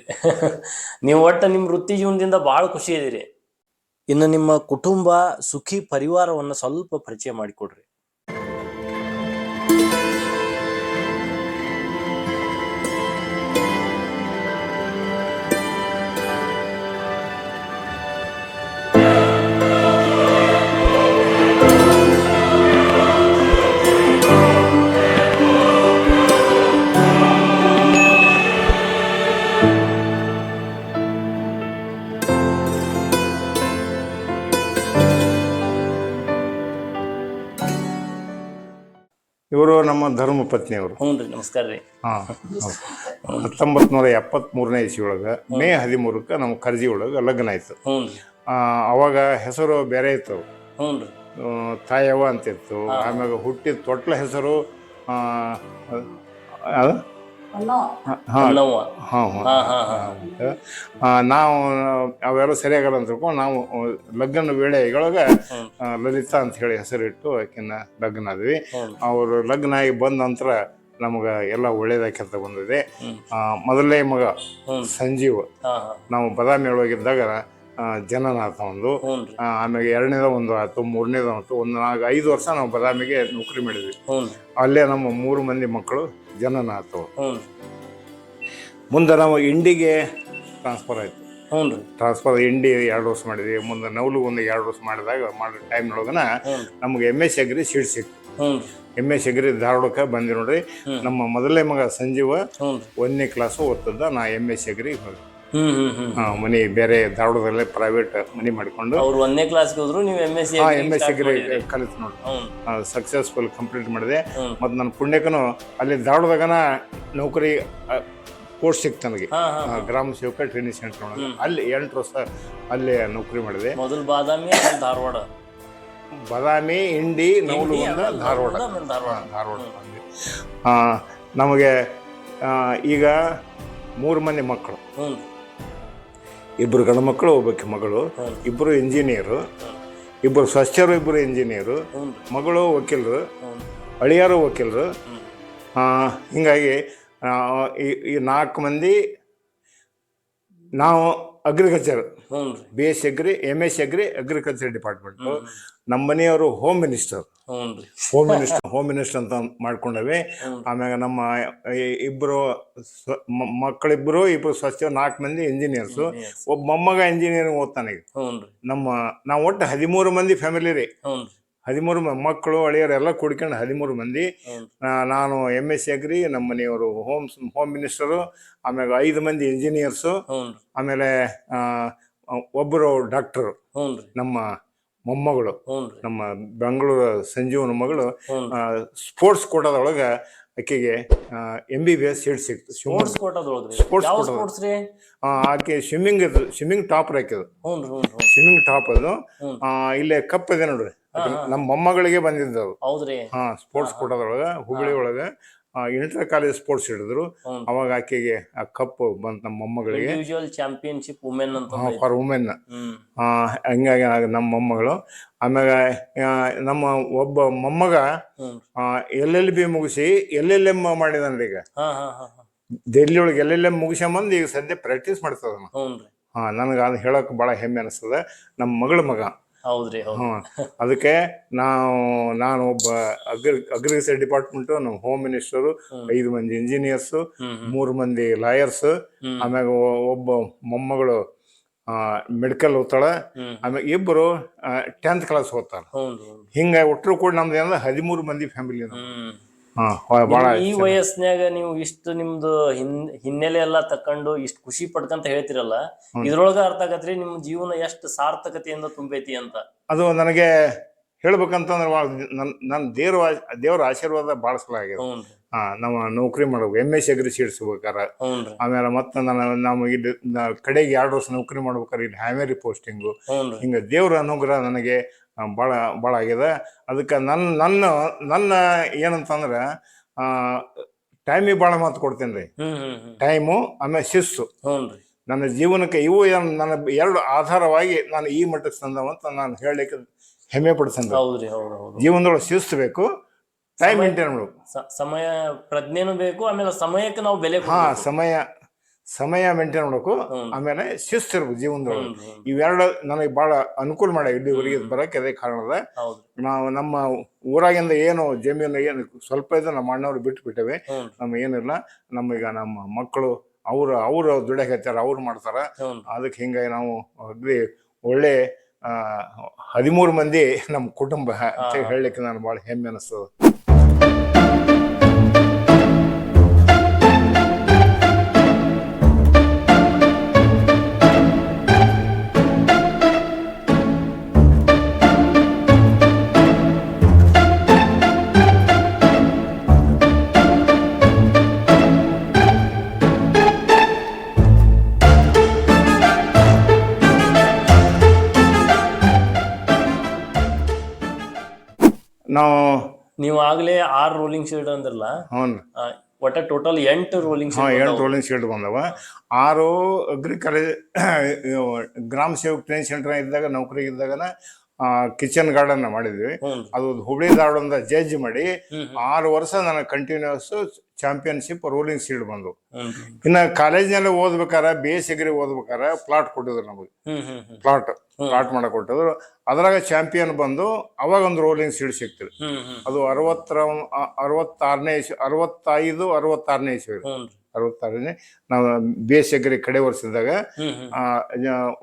Speaker 1: ನೀವು ಒಟ್ಟು ನಿಮ್ ವೃತ್ತಿ ಜೀವನದಿಂದ ಬಹಳ ಖುಷಿ ಇದೀರಿ. ಇನ್ನು ನಿಮ್ಮ ಕುಟುಂಬ, ಸುಖಿ ಪರಿವಾರವನ್ನ ಸ್ವಲ್ಪ ಪರಿಚಯ ಮಾಡಿಕೊಡ್ರಿ.
Speaker 2: ಇವರು ನಮ್ಮ ಧರ್ಮ ಪತ್ನಿಯವರು.
Speaker 1: ಹ್ಞೂ ರೀ ನಮಸ್ಕಾರ ರೀ.
Speaker 2: ಹಾಂ ಹತ್ತೊಂಬತ್ ನೂರ ಮೇ ಹದಿಮೂರಕ್ಕೆ ನಮ್ಮ ಕರ್ಜಿ ಒಳಗೆ ಲಗ್ನ ಆಯ್ತು.
Speaker 1: ಹ್ಞೂ ರೀ.
Speaker 2: ಆ, ಅವಾಗ ಹೆಸರು ಬೇರೆ ಇತ್ತು.
Speaker 1: ಹ್ಞೂ ರೀ.
Speaker 2: ಆ, ತಾಯವ್ವ ಅಂತಿತ್ತು. ಆಮ್ಯಾಗ ಹುಟ್ಟಿದ ತೊಟ್ಲ ಹೆಸರು? ಹಾ
Speaker 1: ಹಾಂ
Speaker 2: ಹಾ ಹಾ.
Speaker 1: ಹಾ ಹಾ ಹಾ
Speaker 2: ಆ, ನಾವು ಅವೆಲ್ಲ ಸರಿಯಾಗಲ್ಲ ಅಂತ ತಿಳ್ಕೊಂಡು ನಾವು ಲಗ್ನ ವೇಳೆಗಳೊಳಗೆ. ಲಲಿತಾ ಅಂತ ಹೇಳಿ ಹೆಸರಿಟ್ಟು ಆಕಿನ ಲಗ್ನ ಆದ್ವಿ ಅವರು ಲಗ್ನ ಆಗಿ ಬಂದ ನಂತರ ನಮಗೆ ಎಲ್ಲ ಒಳ್ಳೇದಾಕೆಂತ ಬಂದಿದೆ. ಮೊದಲನೇ ಮಗ ಸಂಜೀವ್. ನಾವು ಬದಾಮಿ ಒಳಗಿದ್ದಾಗ ಆ, ಆತು ಒಂದು ಆಮೇಲೆ ಎರಡನೇದ ಒಂದು ಆಯ್ತು ಮೂರನೇದ ಆಯ್ತು ಒಂದು ನಾಲ್ಕು ಐದು ವರ್ಷ ನಾವು ಬದಾಮಿಗೆ ನೌಕರಿ ಮಾಡಿದ್ವಿ. ಅಲ್ಲೇ ನಮ್ಮ ಮೂರು ಮಂದಿ ಮಕ್ಕಳು
Speaker 1: ಜನನ ಆಯ್ತು.
Speaker 2: ಮುಂದೆ ನಾವು ಇಂಡಿಗೆ ಟ್ರಾನ್ಸ್ಫರ್ ಆಯ್ತು. ಟ್ರಾನ್ಸ್ಫರ್ ಇಂಡಿ ಎರಡು ವರ್ಷ ಮಾಡಿದ್ವಿ. ಮುಂದೆ ನವಲು ಒಂದು ಎರಡು ವರ್ಷ ಮಾಡಿದಾಗ ಮಾಡೋ ಟೈಮ್ನೊಳಗನ
Speaker 1: ಒಳಗನ
Speaker 2: ನಮ್ಗೆ ಎಂ ಎಸ್ ಅಗ್ರಿ ಸೀಟ್ ಸಿಕ್ತು. ಎಂ ಎಸ್ ಅಗ್ರಿ ಧಾರವಾಡಕ್ಕೆ ಬಂದಿ ನೋಡ್ರಿ. ನಮ್ಮ ಮೊದಲನೇ ಮಗ ಸಂಜೀವ ಒಂದನೇ ಕ್ಲಾಸು ಓದ್ತದ ನಾ ಎಂ ಎಸ್ ಅಗ್ರಿ ಹೋದೆ. ಮನೆ ಬೇರೆ ಧಾರವಾಡದಲ್ಲೇ ಪ್ರೈವೇಟ್ ಮನೆ ಮಾಡಿಕೊಂಡು
Speaker 1: ಅವ್ರು ಒಂದನೇ ಕ್ಲಾಸ್ಗೆ ಹೋದ್ರು ನೀವು M S C
Speaker 2: M S C ಕಲಿತು ನೋಡಿ. ಸಕ್ಸಸ್ಫುಲ್ ಕಂಪ್ಲೀಟ್ ಮಾಡಿದೆ. ಮತ್ತು ನನ್ನ ಪುಣ್ಯಕ್ಕೂ ಅಲ್ಲಿ ಧಾರವಾಡದಾಗನ ನೌಕರಿ ಕೋರ್ಸ್ ಸಿಕ್ತು ನನಗೆ. ಗ್ರಾಮ ಸೇವಕ ಟ್ರೈನಿಂಗ್ ಸೆಂಟರ್ ಒಳಗೆ. ಅಲ್ಲಿ ಎಂಟು ವರ್ಷ ಅಲ್ಲಿ ನೌಕರಿ ಮಾಡಿದೆ.
Speaker 1: ಮೊದಲು ಬಾದಾಮಿ ಧಾರವಾಡ.
Speaker 2: ಬಾದಾಮಿ ಇಂಡಿ
Speaker 1: ನೌಲು
Speaker 2: ಧಾರವಾಡ.
Speaker 1: ಧಾರವಾಡ.
Speaker 2: ನಮಗೆ ಈಗ ಮೂರು ಮಂದಿ ಮಕ್ಕಳು. ಇಬ್ಬರು ಗಂಡು ಮಕ್ಕಳು ಒಬ್ಬಕ್ಕೆ ಮಗಳು ಇಬ್ಬರು ಇಂಜಿನಿಯರು ಇಬ್ಬರು ಸ್ವಚ್ಛರು ಇಬ್ಬರು ಇಂಜಿನಿಯರು ಮಗಳು ವಕೀಲರು ಅಳಿಯಾರು ವಕೀಲರು. ಹೀಗಾಗಿ ಈ- ನಾಲ್ಕು ಮಂದಿ ನಾವು agriculture B S agri M S agri agriculture department ನಮ್ಮ ಮನೆಯವರು home minister home minister home minister ಅಂತ ಮಾಡ್ಕೊಂಡವಿ. ಆಮ್ಯಾಗ ನಮ್ಮ ಇಬ್ರು ಮಕ್ಕಳಿಬ್ರು ಇಬ್ರು ಸ್ವಚ್ಛ ನಾಲ್ಕು ಮಂದಿ ಇಂಜಿನಿಯರ್ಸ್ ಒಬ್ಬ ಮೊಮ್ಮಗ ಇಂಜಿನಿಯರಿಂಗ್ ಓದ್ತಾನೆ ಈಗ. ನಮ್ಮ ನಾವು ಒಟ್ಟು ಹದಿಮೂರು ಮಂದಿ ಫ್ಯಾಮಿಲಿ ರೀ. ಹದಿಮೂರು ಮಕ್ಕಳು ಅಳಿಯರು ಎಲ್ಲ ಕೂಡ್ಕೊಂಡು ಹದಿಮೂರು ಮಂದಿ. ನಾನು ಎಂ ಎಸ್ ಸಿ ಅಗ್ರಿ ನಮ್ಮ ಮನೆಯವರು ಹೋಮ್ ಹೋಮ್ ಮಿನಿಸ್ಟರು ಆಮ್ಯಾಗ ಐದು ಮಂದಿ ಇಂಜಿನಿಯರ್ಸು ಆಮೇಲೆ ಒಬ್ಬರು ಡಾಕ್ಟರು ನಮ್ಮ ಮೊಮ್ಮಗಳು. ನಮ್ಮ ಬೆಂಗಳೂರು ಸಂಜೀವನ ಮಗಳು ಸ್ಪೋರ್ಟ್ಸ್ ಕೋಟಾದೊಳಗೆ ಆಕೆಗೆ M B B S seat ಸಿಕ್ತು
Speaker 1: ಸ್ಪೋರ್ಟ್ಸ್ ಸ್ಪೋರ್ಟ್ಸ್
Speaker 2: ಆಕೆ ಸ್ವಿಮ್ಮಿಂಗ್ ಸ್ವಿಮ್ಮಿಂಗ್ ಟಾಪ್ ಹಾಕಿದ್ರು ಸ್ವಿಮ್ಮಿಂಗ್ ಟಾಪ್ ಅದು. ಇಲ್ಲೇ ಕಪ್ ಇದೆ ನೋಡ್ರಿ. ನಮ್ಮ ಮೊಮ್ಮಗಳಿಗೆ
Speaker 1: ಬಂದಿದ್ದು
Speaker 2: ಹಾ ಸ್ಪೋರ್ಟ್ಸ್ ಕೋಟಾದೊಳಗೆ ಹುಬ್ಬಳ್ಳಿ ಒಳಗೆ. ಇಂಟರ್ ಕಾಲೇಜ್ ಸ್ಪೋರ್ಟ್ಸ್ ಹಿಡಿದ್ರು. ಅವಾಗ ಆಕೆಗೆ ಆ ಕಪ್ ಬಂತ ನಮ್ಮ ಮೊಮ್ಮಗಳಿಗೆ.
Speaker 1: ಚಾಂಪಿಯನ್ಶಿಪ್ ವುಮೆನ್ ಅಂತ.
Speaker 2: ಫಾರ್ ವುಮೆನ್ ಹಂಗಾಗಿ ನಮ್ಮ ಮೊಮ್ಮಗಳು. ಆಮ್ಯಾಗ ನಮ್ಮ ಒಬ್ಬ ಮೊಮ್ಮಗ ಎಲ್ ಎಲ್ ಬಿ ಮುಗಿಸಿ ಎಲ್ ಎಲ್ ಎಂ ಮಾಡಿದಾನ್ರಿ ಈಗ ಡೆಲ್ಲಿ ಒಳಗೆ ಎಲ್ ಎಲ್ ಎಂ ಮುಗಿಸ್ಕೊಂಬಂದು ಈಗ ಸದ್ಯ ಪ್ರಾಕ್ಟೀಸ್ ಮಾಡ್ತದ ಹಾ ನನಗೆ ಅದು ಹೇಳಕ್ ಬಹಳ ಹೆಮ್ಮೆ ಅನಿಸ್ತದ. ನಮ್ಮ ಮಗಳ ಮಗ.
Speaker 1: ಹೌದ್ರಿ ಹೌದು.
Speaker 2: ಹ್ಮ್. ಅದಕ್ಕೆ ನಾವು ನಾನು ಒಬ್ಬ ಅಗ್ರಿ ಅಗ್ರಿಕಲ್ಚರ್ ಡಿಪಾರ್ಟ್ಮೆಂಟ್ ನಮ್ಮ ಹೋಮ್. ಮಿನಿಸ್ಟರ್ ಐದು ಮಂದಿ ಇಂಜಿನಿಯರ್ಸ್ ಮೂರು ಮಂದಿ ಲಾಯರ್ಸ್. ಆಮ್ಯಾಗ ಒ- ಒಬ್ಬ ಮೊಮ್ಮಗಳು ಮೆಡಿಕಲ್ ಓದ್ತಾಳ. ಆಮ್ಯಾಗ ಇಬ್ಬರು ಟೆಂತ್ ಕ್ಲಾಸ್ ಓದ್ತಾರ.
Speaker 1: ಹ್ಞೂ
Speaker 2: ಹಿಂಗ ಒಟ್ಟರು ಕೂಡ ನಮ್ದು ಏನಂದ್ರೆ ಹದಿಮೂರು ಮಂದಿ ಫ್ಯಾಮಿಲಿ
Speaker 1: ಹ್ಮ್. ಈ ವಯಸ್ಸಿನಾಗ ನೀವು ಇಷ್ಟು ನಿಮ್ದು ಹಿನ್ ಹಿನ್ನೆಲೆ ಎಲ್ಲ ತಕೊಂಡು ಇಷ್ಟು ಖುಷಿ ಪಡ್ಕಂತ ಹೇಳ್ತಿರಲ್ಲ ಇದ್ರೊಳಗ ಅರ್ಥ ಆಗತ್ರಿ ನಿಮ್ ಜೀವನ ಎಷ್ಟು ಸಾರ್ಥಕತೆಯಿಂದ ತುಂಬೈತಿ ಅಂತ?
Speaker 2: ಅದು ನನಗೆ ಹೇಳ್ಬೇಕಂತಂದ್ರೆ ಭಾಳ ನನ್ನ ನನ್ನ ದೇವ್ರ ದೇವ್ರ ಆಶೀರ್ವಾದ ಭಾಳ ಸಲ ಆಗಿದೆ. ಹಾ ನಾವು ನೌಕರಿ ಮಾಡ್ಬೇಕು ಎಂ ಎಸ್ ಅಗ್ರಿ ಸೀಟ್ ಸಿಗ್ಬೇಕಾರ
Speaker 1: ಹ್ಞೂ ರೀ
Speaker 2: ಆಮೇಲೆ ಮತ್ತೆ ನಾನು ನಾವು ಇಲ್ಲಿ ಕಡೆಗೆ ಎರಡು ವರ್ಷ ನೌಕರಿ ಮಾಡ್ಬೇಕಾರೆ ಇಲ್ಲಿ ಹ್ಯಾಮೇರಿ ಪೋಸ್ಟಿಂಗು. ಹಿಂಗ ದೇವ್ರ ಅನುಗ್ರಹ ನನಗೆ ಭಾಳ ಭಾಳ ಆಗಿದೆ. ಅದಕ್ಕೆ ನನ್ನ ನನ್ನ ನನ್ನ ಏನಂತಂದ್ರೆ ಟೈಮಿಗೆ ಭಾಳ ಮಾತು ಕೊಡ್ತೇನೆ ರೀ. ಟೈಮು ಆಮೇಲೆ
Speaker 1: ರೀ.
Speaker 2: ನನ್ನ ಜೀವನಕ್ಕೆ ಇವು ಏನು ನನ್ನ ಎರಡು ಆಧಾರವಾಗಿ ನಾನು ಈ ಮಟ್ಟಕ್ಕೆ ತಂದವಂತ ನಾನು ಹೇಳಲಿಕ್ಕೆ ಹೆಮ್ಮೆ ಪಡ್ತೀನಿ ಜೀವನದೊಳಗೆ ಶಿಸ್ತು ಬೇಕು. ಟೈಮ್ ಮೇಂಟೈನ್ ಮಾಡಬೇಕು.
Speaker 1: ಸಮಯ ಪ್ರಜ್ಞೆನೂ ಬೇಕು ಆಮೇಲೆ ಸಮಯಕ್ಕೆ ನಾವು ಬೆಲೆ
Speaker 2: ಹಾ. ಸಮಯ ಸಮಯ ಮೇಂಟೈನ್ ಮಾಡಬೇಕು ಆಮೇಲೆ ಶಿಸ್ತು ಇರ್ಬೇಕು ಜೀವನದೊಳಗೆ. ಇವೆರಡು ನನಗೆ ಬಹಳ ಅನುಕೂಲ ಮಾಡ್ಯಾವ ಇಲ್ಲಿವರೆಗೆ ಬರೋಕೆ ಅದೇ ಕಾರಣದ. ನಾವು ನಮ್ಮ ಊರಾಗಿಂದ ಏನು ಜಮೀನು ಏನು ಸ್ವಲ್ಪ ಇದೆ ನಮ್ಮ ಅಣ್ಣವ್ರು ಬಿಟ್ಟು ಬಿಟ್ಟವೆ ನಮ್ಮ ಏನಿಲ್ಲ ನಮಗೆ ನಮ್ಮ ಮಕ್ಕಳು ಅವ್ರು ಅವರು ಹೇಳ್ತಾರೆ ಅವ್ರು ಮಾಡ್ತಾರ. ಅದಕ್ಕೆ ಹಿಂಗಾಗಿ ನಾವು ಅಗ್ರಿ ಒಳ್ಳೆ ಹದಿಮೂರು ಮಂದಿ ನಮ್ಮ ಕುಟುಂಬ ಅಂತ ಹೇಳಲಿಕ್ಕೆ ನಾನು ಭಾಳ ಹೆಮ್ಮೆ ಅನಿಸ್ತದೆ. ನಾವು
Speaker 1: ನೀವು ಆಗ್ಲೇ ಆರ್ ರೋಲಿಂಗ್ ಶೀಲ್ಡ್ ಅಂದ್ರಲ್ಲ
Speaker 2: ಹ್ಞೂ
Speaker 1: ಆ, ಒಟ್ಟ ಟೋಟಲ್ ಎಂಟು ರೋಲಿಂಗ್
Speaker 2: ಹಾಂ
Speaker 1: ಶೀಲ್ಡ್
Speaker 2: ಎಂಟು ರೋಲಿಂಗ್ ಶೀಲ್ಡ್ ಬಂದವ. ಆರು ಅಗ್ರಿ ಕಾಲೇಜ್ ಗ್ರಾಮ ಸೇವಕ್ ಟ್ರೈನ್ ಸೆಂಟರ್ ಇದ್ದಾಗ ನೌಕರಿ ಇದ್ದಾಗನ ಕಿಚನ್ ಗಾರ್ಡನ್ ಮಾಡಿದ್ವಿ. ಅದು ಹುಬ್ಳಿ ಧಾರವಾಡದಿಂದ ಜಡ್ಜ್ ಮಾಡಿ ಆರು ವರ್ಷ ನನಗೆ ಕಂಟಿನ್ಯೂಸ್ ಚಾಂಪಿಯನ್ಶಿಪ್ ರೋಲಿಂಗ್ ಸೀಲ್ಡ್ ಬಂದು. ಇನ್ನ ಕಾಲೇಜ್ನಲ್ಲಿ ಓದ್ಬೇಕಾರ ಬಿ ಎಸ್ ಎಗ್ರಿ ಓದ್ಬೇಕಾರ ಪ್ಲಾಟ್ ಕೊಟ್ಟಿದ್ರು ನಮಗೆ. ಪ್ಲಾಟ್ ಪ್ಲಾಟ್ ಮಾಡಕ್ ಕೊಟ್ಟಿದ್ರು ಅದ್ರಾಗ ಚಾಂಪಿಯನ್ ಬಂದು ಅವಾಗ ಒಂದು ರೋಲಿಂಗ್ ಸೀಡ್
Speaker 1: ಹ್ಮ್
Speaker 2: ಅದು ಅರವತ್ತರ ಅರವತ್ತಾರನೇ ಅರವತ್ತೈದು ಅರವತ್ತಾರನೇ ಇಸ್ವಿ ಅರವತ್ತಾರನೇ ನಾವು ಬಿ ಎಸ್ ಎಗ್ರಿ ಕಡೆ ವರ್ಷದಾಗ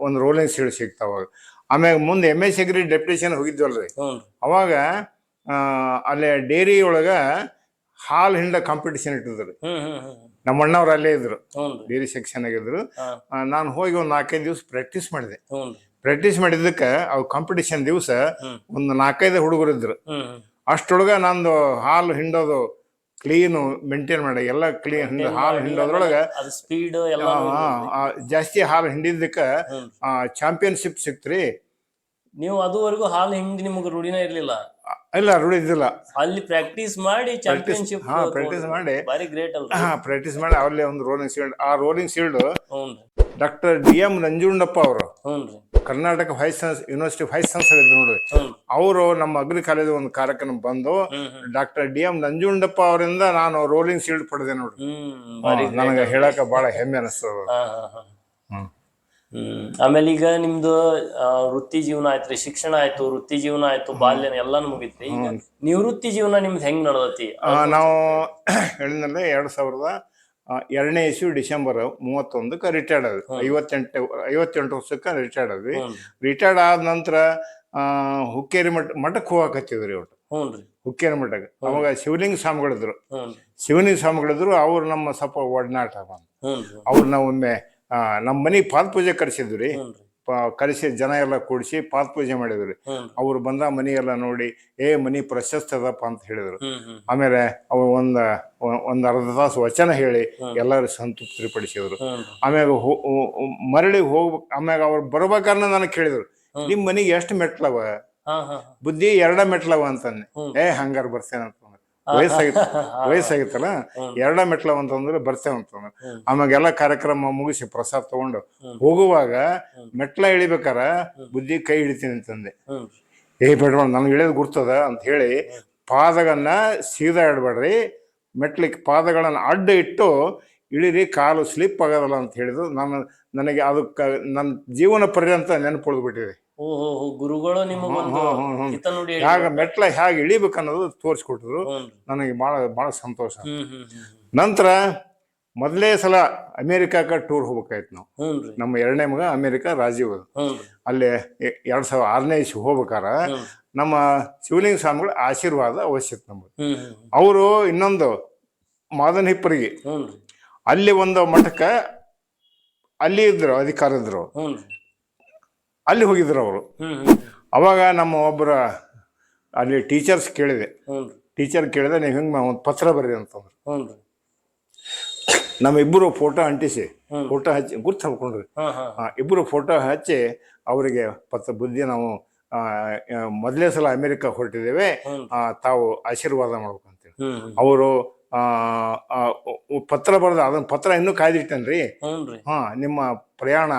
Speaker 2: ಒಂದು ರೋಲಿಂಗ್ ಸೀಲ್ಡ್ ಸಿಗ್ತಾವಾಗ ಆಮ್ಯಾಗ ಮುಂದೆ ಎಂ ಎಸ್ ಎಗ್ರಿ ಡೆಪ್ಯುಟೇಷನ್ ಹೋಗಿದ್ವಲ್ರಿ. ಅವಾಗ ಅಲ್ಲೇ ಡೇರಿ ಒಳಗ ಹಾಲ್ ಹಿಂಡ ಕಾಂಪಿಟೇಷನ್ ಇಟ್ಟಿದ್ರು. ನಮ್ಮ ಅಣ್ಣವ್ರು ಅಲ್ಲೇ ಇದ್ರು. ಡೇರಿ ಸೆಕ್ಷನ್ ಆಗಿದ್ರು ನಾನು ಹೋಗಿ ಒಂದು ನಾಲ್ಕೈದು ದಿವಸ ಪ್ರಾಕ್ಟೀಸ್ ಮಾಡಿದೆ. ಪ್ರಾಕ್ಟೀಸ್ ಮಾಡಿದ್ದಕ್ಕೆ ಅವ್ ಕಾಂಪಿಟೇಷನ್ ದಿವಸ. ಒಂದು ನಾಲ್ಕೈದು ಹುಡುಗರು ಇದ್ರು. ಅಷ್ಟೊಳಗ ನಂದು ಹಾಲು ಹಿಂಡೋದು ಕ್ಲೀನು ಮೇಂಟೈನ್ ಮಾಡಿ. ಎಲ್ಲ ಕ್ಲೀನ್ ಹಾಲು ಹಿಂಡೋದ್ರೊಳಗೆ
Speaker 1: ಸ್ಪೀಡ್ ಎಲ್ಲ
Speaker 2: ಜಾಸ್ತಿ ಹಾಲು ಹಿಂಡಿದ್ದಕ್ಕೆ ಚಾಂಪಿಯನ್ಶಿಪ್ ಸಿಕ್ತ್ರಿ.
Speaker 1: ನೀವು ಅದುವರೆಗೂ ಹಾಲು ಹಿಂಡಿ ನಿಮಗೆ ರೂಢಿನ ಇರಲಿಲ್ಲ.
Speaker 2: ಇಲ್ಲ ರೂಢಿ ಇದ್ದಿಲ್ಲ.
Speaker 1: ಅಲ್ಲಿ ಪ್ರಾಕ್ಟೀಸ್ ಮಾಡಿ ಚಾಂಪಿಯನ್ಶಿಪ್
Speaker 2: ಹಾ ಪ್ರಾಕ್ಟೀಸ್ ಮಾಡಿ.
Speaker 1: ಬಾರಿ ಗ್ರೇಟ್ ಅಲ್ಲ
Speaker 2: ಹಾ ಪ್ರಾಕ್ಟೀಸ್ ಮಾಡಿ ಅವರಲ್ಲಿ ಒಂದು ರೋಲಿಂಗ್ ಶೀಲ್ಡ್ ಆ rolling shield doctor D M Nanjundappa ಅವರು.
Speaker 1: ಹ್ಞೂ ರೀ
Speaker 2: Karnataka vice university vice chancellor ಇದ್ರು ನೋಡ್ರಿ ಅವರು ನಮ್ಮ ಅಗ್ರಿ ಕಾಲೇಜ್ ಒಂದು ಕಾರ್ಯಕ್ರಮ ಬಂದು ಡಾಕ್ಟರ್ ಡಿ ಎಂ ನಂಜುಂಡಪ್ಪ ಅವರಿಂದ ನಾನು ರೋಲಿಂಗ್ ಶೀಲ್ಡ್ ಪಡೆದೆ ನೋಡ್ರಿ ನನಗೆ ಹೇಳಕ್ಕೆ ಬಹಳ ಹೆಮ್ಮೆ ಅನಿಸ್ತದ
Speaker 1: ಆಮೇಲೆ ಈಗ ನಿಮ್ದು ವೃತ್ತಿ ಜೀವನ ಆಯ್ತ್ರಿ ಶಿಕ್ಷಣ ಆಯ್ತು ವೃತ್ತಿ ಜೀವನ ಆಯ್ತು ಬಾಲ್ಯ ಎಲ್ಲಾನು ಮುಗಿತ್ರಿ. ಈಗ ನಿವೃತ್ತಿ ಜೀವನ ನಿಮ್ದು ಹೆಂಗ್ ನಡದತಿ?
Speaker 2: ನಾವು ಹೇಳಿದ್ನಲ್ಲ ಎರಡ್ ಸಾವಿರದ ಎರಡನೇ ಇಸ್ವಿ ಡಿಸೆಂಬರ್ ಮೂವತ್ತೊಂದಕ್ಕೆ ರಿಟೈರ್ಡ್ ಆದ್ವಿ. ಐವತ್ತೆಂಟು ಐವತ್ತೆಂಟು ವರ್ಷಕ್ಕೆ ರಿಟೈರ್ಡ್ ಆದ್ವಿ. ರಿಟೈರ್ಡ್ ಆದ ನಂತರ ಆ, ಹುಕ್ಕೇರಿ ಮಠ ಮಠಕ್ಕೆ ಹೋಗಕತ್ತಿದ್ರಿ ಒಟ್ಟು. ಹುಕ್ಕೇರಿ ಮಠಕ್ಕೆ. ಅವಾಗ ಶಿವಲಿಂಗ ಸ್ವಾಮಿಗಳಿದ್ರು. ಶಿವಲಿಂಗ ಸ್ವಾಮಿಗಳಿದ್ರು ಅವ್ರು ನಮ್ಮ ಸ್ವಲ್ಪ ಒಡನಾಟ ಅವ್ರು ನಾವು ಒಮ್ಮೆ ಆ, ನಮ್ಮ ಮನೆಗೆ ಪಾದ ಪೂಜೆ ಕರೆಸಿದ್ವಿ ರೀ. ಕರೆಸಿ ಜನ ಎಲ್ಲ ಕೂಡಿಸಿ ಪಾತ್ ಪೂಜೆ
Speaker 1: ಮಾಡಿದ್ರು.
Speaker 2: ಅವ್ರು ಬಂದ ಮನಿ ಎಲ್ಲ ನೋಡಿ ಏ ಮನಿ ಪ್ರಶಸ್ತ ಅದಪ್ಪ ಅಂತ ಹೇಳಿದ್ರು. ಆಮೇಲೆ ಅವ್ರು ಒಂದ ಒಂದ್ ಅರ್ಧ ತಾಸು ವಚನ ಹೇಳಿ ಎಲ್ಲರೂ ಸಂತೃಪ್ತಿ
Speaker 1: ಪಡಿಸಿದ್ರು
Speaker 2: ಆಮ್ಯಾಗ ಮರಳಿ ಹೋಗ್ಬೇಕು ಆಮ್ಯಾಗ ಅವ್ರು ಬರ್ಬೇಕನ್ನ ನನಗೆ ಕೇಳಿದ್ರು. ನಿಮ್ ಮನಿಗೆ ಎಷ್ಟು ಮೆಟ್ಲವ? ಬುದ್ಧಿ ಎರಡ ಮೆಟ್ಲವ ಅಂತಂದೆ. ಏ ಹಂಗಾರ ಬರ್ತೇನಪ್ಪ. ವಯಸ್ಸಾಗಿತ್ತು. ವಯಸ್ಸಾಗಿತ್ತಲ್ಲ? ಎರಡ ಮೆಟ್ಲ ಅಂತಂದ್ರೆ ಬರ್ತೇವೆ ಅಂತಂದ್ರೆ. ಆಮ್ಯಾಗೆಲ್ಲ ಕಾರ್ಯಕ್ರಮ ಮುಗಿಸಿ ಪ್ರಸಾದ ತಗೊಂಡು ಹೋಗುವಾಗ ಮೆಟ್ಲ ಇಳಿಬೇಕಾರ ಬುದ್ಧಿ ಕೈ ಹಿಡಿತೀನಿ ಅಂತಂದೆ. ಏ ಬೇಡ ನನಗೆ ಇಳಿಯೋದು ಗುರ್ತದ ಅಂತ ಹೇಳಿ ಪಾದಗಳನ್ನ ಸೀದಾ ಇಡಬೇಡ್ರಿ ಮೆಟ್ಲಿಕ್ಕೆ ಪಾದಗಳನ್ನ ಅಡ್ಡ ಇಟ್ಟು ಇಳಿರಿ ಕಾಲು ಸ್ಲಿಪ್ ಆಗೋದಲ್ಲ ಅಂತ ಹೇಳಿದ್ರು. ನಾನು ನನಗೆ ಅದಕ್ಕೆ ನನ್ನ ಜೀವನ ಪರ್ಯಂತ ನೆನಪು ಉಳಿದ್ಬಿಟ್ಟಿದೆ.
Speaker 1: ಗುರುಗಳು ನಿಮಗೊಂದು
Speaker 2: ಹೇಗೆ ಮೆಟ್ಲ ಹೇಗೆ ಇಳಿಬೇಕು ಅನ್ನೋದು
Speaker 1: ತೋರಿಸ್ಕೊಟ್ರು
Speaker 2: ನನಗೆ ಬಹಳ ಬಹಳ ಸಂತೋಷ.
Speaker 1: ಹ್ಮ್ ಹ್ಮ್ ಹ್ಮ್
Speaker 2: ನಂತರ ಮೊದಲೇ ಸಲ ಅಮೇರಿಕಾಕ ಟೂರ್ ಹೋಗ್ಬೇಕಾಯ್ತು ನಾವು. ನಮ್ಮ ಎರಡನೇ ಮಗ ಅಮೇರಿಕ ರಾಜೀವ್. ಅಲ್ಲಿ ಎ- ಎರಡ್ ಸಾವಿರದ ಆರನೇ ಇಸ್ವಿ ಹೋಗ್ಬೇಕಾರ.
Speaker 1: ಹ್ಮ್
Speaker 2: ನಮ್ಮ ಶಿವಲಿಂಗ ಸ್ವಾಮಿಗಳ ಆಶೀರ್ವಾದ ಅವಶ್ಯಕ ನಮಗೆ.
Speaker 1: ಹ್ಮ್ ಹ್ಮ್
Speaker 2: ಅವರು ಇನ್ನೊಂದು ಮಾದನ ಹಿಪ್ಪರಿಗೆ ಅಲ್ಲಿ ಒಂದು ಮಠಕ್ಕೆ ಅಲ್ಲಿ ಇದ್ರು ಅಧಿಕಾರ ಇದ್ರು ಅಲ್ಲಿ ಹೋಗಿದ್ರು ಅವರು. ಅವಾಗ ನಮ್ಮ ಒಬ್ಬರ ಅಲ್ಲಿ ಟೀಚರ್ಸ್ ಕೇಳಿದೆ. ಟೀಚರ್ ಕೇಳಿದೆ ನೀವು ಹಿಂಗೆ ಒಂದು ಪತ್ರ ಬರ್ರಿ ಅಂತಂದ್ರು.
Speaker 1: ನಮ್ಮಿಬ್ಬರು ರೀ
Speaker 2: ನಮ್ಮ ಇಬ್ಬರು ಫೋಟೋ ಅಂಟಿಸಿ ಫೋಟೋ ಹಚ್ಚಿ ಗುರ್ತು ಹಾಕೊಂಡ್ರಿ ಇಬ್ಬರು ಫೋಟೋ ಹಚ್ಚಿ ಅವರಿಗೆ ಪತ್ರ ಬುದ್ಧಿ ನಾವು ಮೊದಲೇ ಸಲ ಅಮೆರಿಕ ಹೊರಟಿದ್ದೇವೆ. ತಾವು ಆಶೀರ್ವಾದ ಮಾಡ್ಬೇಕು ಅಂತೇಳಿ ಅವರು ಪತ್ರ ಬರೆದ ಅದನ್ನ ಪತ್ರ ಇನ್ನೂ ಕಾಯ್ದಿಟ್ಟೇನ್ರಿ. ಹಾ ನಿಮ್ಮ ಪ್ರಯಾಣ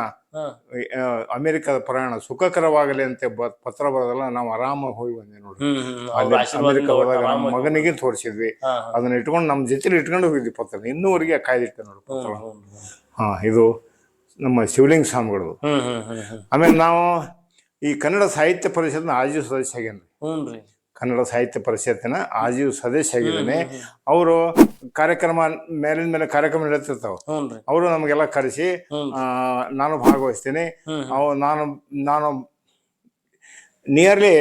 Speaker 2: ಅಮೆರಿಕದ ಪ್ರಯಾಣ ಸುಖಕರವಾಗಲಿ ಅಂತ ಪತ್ರ ಬರೋದಲ್ಲ ನಾವು ಆರಾಮಾಗಿ ಹೋಗಿ ಬಂದೆ ನೋಡಿ ಮಗನಿಗೆ ತೋರಿಸಿದ್ವಿ. ಅದನ್ನ ಇಟ್ಕೊಂಡು ನಮ್ಮ ಜೊತೆಲಿ ಇಟ್ಕೊಂಡು ಹೋಗಿದ್ವಿ ಪತ್ರ. ಇನ್ನೂವರೆಗೆ ಕಾಯ್ದಿಟ್ಟೆ ನೋಡಿ ಪತ್ರ. ಹಾ ಇದು ನಮ್ಮ ಶಿವಲಿಂಗ ಸ್ವಾಮಿಗಳು ಆಮೇಲೆ ನಾವು ಈ ಕನ್ನಡ ಸಾಹಿತ್ಯ ಪರಿಷತ್ನ ಆಜೀವ್ ಸದಸ್ಯ ಆಗ್ಯಾನ
Speaker 1: ಹ್ಞೂ ರೀ
Speaker 2: ಕನ್ನಡ ಸಾಹಿತ್ಯ ಪರಿಷತ್ತಿನ ಆಜೀವ್ ಸದಸ್ಯ ಆಗಿದ್ದಾನೆ. ಅವರು ಕಾರ್ಯಕ್ರಮ ಮೇಲಿನ ಮೇಲೆ ಕಾರ್ಯಕ್ರಮ ನಡೆತಿರ್ತಾವ. ಅವರು ನಮಗೆಲ್ಲ ಕರೆಸಿ ಆ, ನಾನು ಭಾಗವಹಿಸ್ತೇನೆ. ಅವು ನಾನು ನಾನು ನಿಯರ್ಲಿ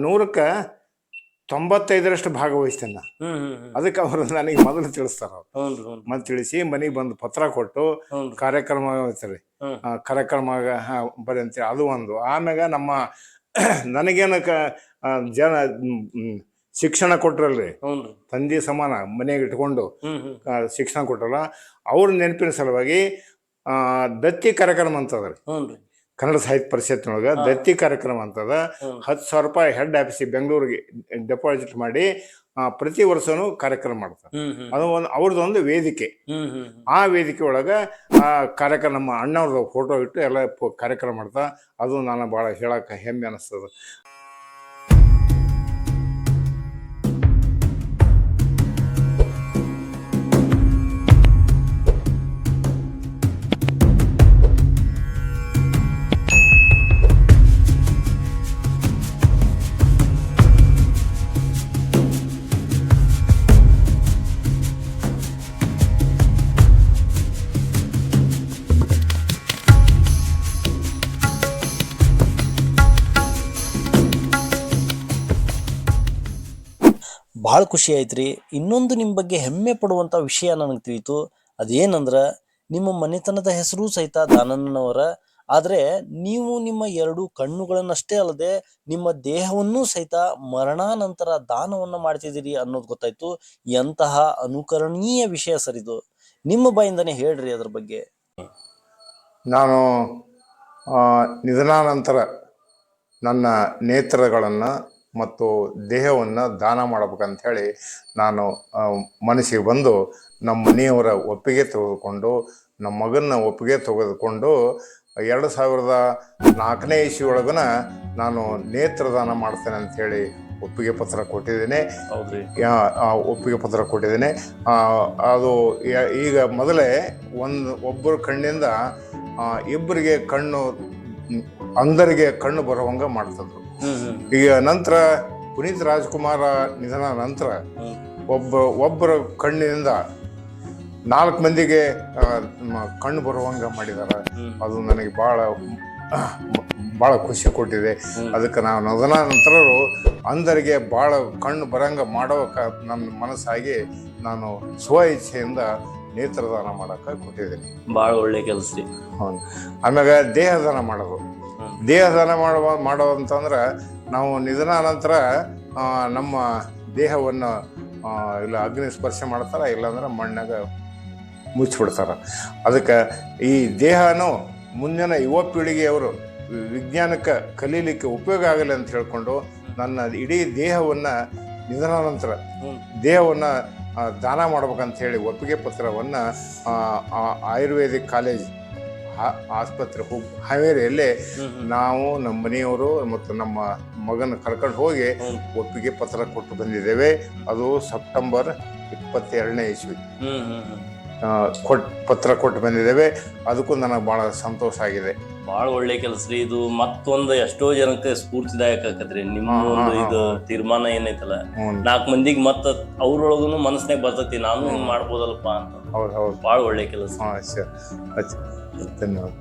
Speaker 2: ನೂರಕ್ಕ ತೊಂಬತ್ತೈದರಷ್ಟು ಭಾಗವಹಿಸ್ತೇನೆ ಅದಕ್ಕೆ ಅವರು ನನಗೆ ಮೊದಲು ತಿಳಿಸ್ತಾರ ಅವ್ರು. ಮತ್ತೆ ತಿಳಿಸಿ ಮನೆಗೆ ಬಂದು ಪತ್ರ ಕೊಟ್ಟು ಕಾರ್ಯಕ್ರಮ ಕಾರ್ಯಕ್ರಮ ಬರೀ ಅಂತೇಳಿ ಅದು ಒಂದು. ಆಮ್ಯಾಗ ನಮ್ಮ ನನಗೇನು ಕ ಜನ ಶಿಕ್ಷಣ ಕೊಟ್ರಲ್ರಿ. ತಂದೆ ಸಮಾನ ಮನೆಗೆ ಇಟ್ಕೊಂಡು ಶಿಕ್ಷಣ ಕೊಟ್ರಲ್ಲ ಅವ್ರ ನೆನಪಿನ ಸಲುವಾಗಿ ದತ್ತಿ ಕಾರ್ಯಕ್ರಮ ಅಂತದ್ರಿ ಕನ್ನಡ ಸಾಹಿತ್ಯ ಪರಿಷತ್ನೊಳಗೆ ದತ್ತಿ ಕಾರ್ಯಕ್ರಮ ಅಂತದ. ಹತ್ತು ಸಾವಿರ ರೂಪಾಯಿ ಹೆಡ್ ಆಫೀಸಿಗೆ ಬೆಂಗಳೂರಿಗೆ ಡೆಪಾಸಿಟ್ ಮಾಡಿ ಪ್ರತಿ ವರ್ಷನೂ ಕಾರ್ಯಕ್ರಮ ಮಾಡ್ತಾರೆ.
Speaker 1: ಅದು ಒಂದು
Speaker 2: ಅದು ಒಂದು ವೇದಿಕೆ. ಆ ವೇದಿಕೆ ಒಳಗ ಆ ಕಾರ್ಯಕ್ರಮ ನಮ್ಮ ಅಣ್ಣವ್ರದ್ದು ಫೋಟೋ ಇಟ್ಟು ಎಲ್ಲ ಕಾರ್ಯಕ್ರಮ ಮಾಡ್ತಾ ಅದು ನಾನು ಭಾಳ ಹೇಳಕ್ಕೆ ಹೆಮ್ಮೆ ಅನಿಸ್ತದ.
Speaker 1: ಭಾಳ ಖುಷಿ ಆಯ್ತ್ರಿ. ಇನ್ನೊಂದು ನಿಮ್ಮ ಬಗ್ಗೆ ಹೆಮ್ಮೆ ಪಡುವಂಥ ವಿಷಯ ನನಗೆ ತಿಳಿತು. ಅದೇನಂದ್ರೆ, ನಿಮ್ಮ ಮನೆತನದ ಹೆಸರು ಸಹಿತ ದಾನಣ್ಣನವರ. ಆದರೆ, ನೀವು ನಿಮ್ಮ ಎರಡು ಕಣ್ಣುಗಳನ್ನಷ್ಟೇ ಅಲ್ಲದೆ, ನಿಮ್ಮ ದೇಹವನ್ನೂ ಸಹಿತ ಮರಣಾನಂತರ ದಾನವನ್ನು ಮಾಡ್ತಿದ್ದೀರಿ ಅನ್ನೋದು ಗೊತ್ತಾಯ್ತು. ಎಂತಹ ಅನುಕರಣೀಯ ವಿಷಯ ಸರ್ ಇದು. ನಿಮ್ಮ ಬಾಯಿಂದನೇ ಹೇಳ್ರಿ ಅದ್ರ ಬಗ್ಗೆ.
Speaker 2: ನಾನು ನಿಧನಾನಂತರ ನನ್ನ ನೇತ್ರಗಳನ್ನು ಮತ್ತು ದೇಹವನ್ನು ದಾನ ಮಾಡಬೇಕಂತ ಹೇಳಿ ನಾನು ಮನಸ್ಸಿಗೆ ಬಂದು ನಮ್ಮ ಮನೆಯವರ ಒಪ್ಪಿಗೆ ತೆಗೆದುಕೊಂಡು ನಮ್ಮ ಮಗನ ಒಪ್ಪಿಗೆ ತೆಗೆದುಕೊಂಡು ಎರಡು ಸಾವಿರದ ನಾಲ್ಕನೇ ಇಸಿಯೊಳಗನ ನಾನು ನೇತ್ರದಾನ ಮಾಡ್ತೇನೆ ಅಂತ ಹೇಳಿ ಒಪ್ಪಿಗೆ ಪತ್ರ ಕೊಟ್ಟಿದ್ದೇನೆ. ಒಪ್ಪಿಗೆ ಪತ್ರ ಕೊಟ್ಟಿದ್ದೇನೆ. ಅದು ಈಗ ಮೊದಲೇ ಒಂದು ಒಬ್ಬರ ಕಣ್ಣಿಂದ ಇಬ್ಬರಿಗೆ ಕಣ್ಣು ಅಂದರಿಗೆ ಅಂಧರಿಗೆ ಕಣ್ಣು ಬರುವಂಗೆ ಮಾಡ್ತಿದ್ರು. ಈಗ ನಂತರ ಪುನೀತ್ ರಾಜ್ಕುಮಾರ ನಿಧನ ನಂತರ ಒಬ್ಬ ಒಬ್ಬರ ಕಣ್ಣಿನಿಂದ ನಾಲ್ಕು ಮಂದಿಗೆ ಕಣ್ಣು ಬರುವಂಗ
Speaker 1: ಮಾಡಿದ್ದಾರೆ
Speaker 2: ಅದು ನನಗೆ ಭಾಳ ಭಾಳ ಖುಷಿ ಕೊಟ್ಟಿದೆ. ಅದಕ್ಕೆ ನಾವು ನದನ ನಂತರರು ಅಂದರಿಗೆ ಭಾಳ ಕಣ್ಣು ಬರಂಗ ಮಾಡೋಕೆ ನನ್ನ ಮನಸ್ಸಾಗಿ ನಾನು ಸ್ವ ಇಚ್ಛೆಯಿಂದ ನೇತ್ರದಾನ ಮಾಡೋಕೆ ಕೊಟ್ಟಿದ್ದೀನಿ.
Speaker 1: ಭಾಳ ಒಳ್ಳೆ ಕೆಲಸ ರೀ.
Speaker 2: ಹೌದು. ಆಮ್ಯಾಗ ದೇಹದಾನ ಮಾಡೋದು. ದೇಹದಾನ ಮಾಡುವ ಮಾಡೋ ಅಂತಂದ್ರೆ ನಾವು ನಿಧನ ನಂತರ ನಮ್ಮ ದೇಹವನ್ನು ಇಲ್ಲ ಅಗ್ನಿ ಸ್ಪರ್ಶ ಮಾಡ್ತಾರೆ, ಇಲ್ಲಾಂದ್ರೆ ಮಣ್ಣಾಗ ಮುಚ್ಚಿಬಿಡ್ತಾರೆ. ಅದಕ್ಕೆ ಈ ದೇಹನೂ ಮುಂದಿನ ಯುವ ಪೀಳಿಗೆಯವರು ವಿಜ್ಞಾನಕ್ಕೆ ಕಲೀಲಿಕ್ಕೆ ಉಪಯೋಗ ಆಗಲಿ ಅಂತ ಹೇಳ್ಕೊಂಡು ನನ್ನ ಇಡೀ ದೇಹವನ್ನು ನಿಧನ ನಂತರ ದೇಹವನ್ನು ದಾನ ಮಾಡ್ಬೇಕಂತ ಹೇಳಿ ಒಪ್ಪಿಗೆ ಪತ್ರವನ್ನು ಆಯುರ್ವೇದಿಕ್ ಕಾಲೇಜ್ ಆಸ್ಪತ್ರೆ ಹೋಗಿ ಹಾವೇರಿಯಲ್ಲೇ ನಾವು ನಮ್ಮ ಮನೆಯವರು ಮತ್ತು ನಮ್ಮ ಮಗನ ಕರ್ಕೊಂಡು ಹೋಗಿ ಒಪ್ಪಿಗೆ ಪತ್ರ ಕೊಟ್ಟು ಬಂದಿದ್ದೇವೆ. ಅದು ಸೆಪ್ಟೆಂಬರ್ ಇಪ್ಪತ್ತೆರಡನೇ ಇಸ್ವಿ.
Speaker 1: ಹ್ಮ್ ಹ್ಮ್ ಹ್ಮ್.
Speaker 2: ಕೊಟ್ ಪತ್ರ ಕೊಟ್ಟು ಬಂದಿದ್ದೇವೆ. ಅದಕ್ಕೂ ನನಗೆ ಭಾಳ ಸಂತೋಷ ಆಗಿದೆ.
Speaker 1: ಭಾಳ ಒಳ್ಳೆ ಕೆಲಸ ರೀ ಇದು. ಮತ್ತೊಂದು ಎಷ್ಟೋ ಜನಕ್ಕೆ ಸ್ಫೂರ್ತಿದಾಯಕ ಆಕತ್ರಿ. ನಿಮ್ಮ ಒಂದು ಇದು. ತೀರ್ಮಾನ ಏನೈತಲ್ಲ. ನಾಲ್ಕು ಮಂದಿಗೆ ಮತ್ತ ಅವ್ರೊಳಗೂ ಮನಸ್ನಾಗ ಬರ್ತೈತಿ. ನಾನು ಹಿಂಗ್ ಮಾಡ್ಬೋದಲ್ಪ ಅಂತ.
Speaker 2: ಹೌದು ಹೌದು.
Speaker 1: ಭಾಳ ಒಳ್ಳೆ ಕೆಲಸ.
Speaker 2: ಹಾಂ ಸರ್ ಧನ್ಯವಾದ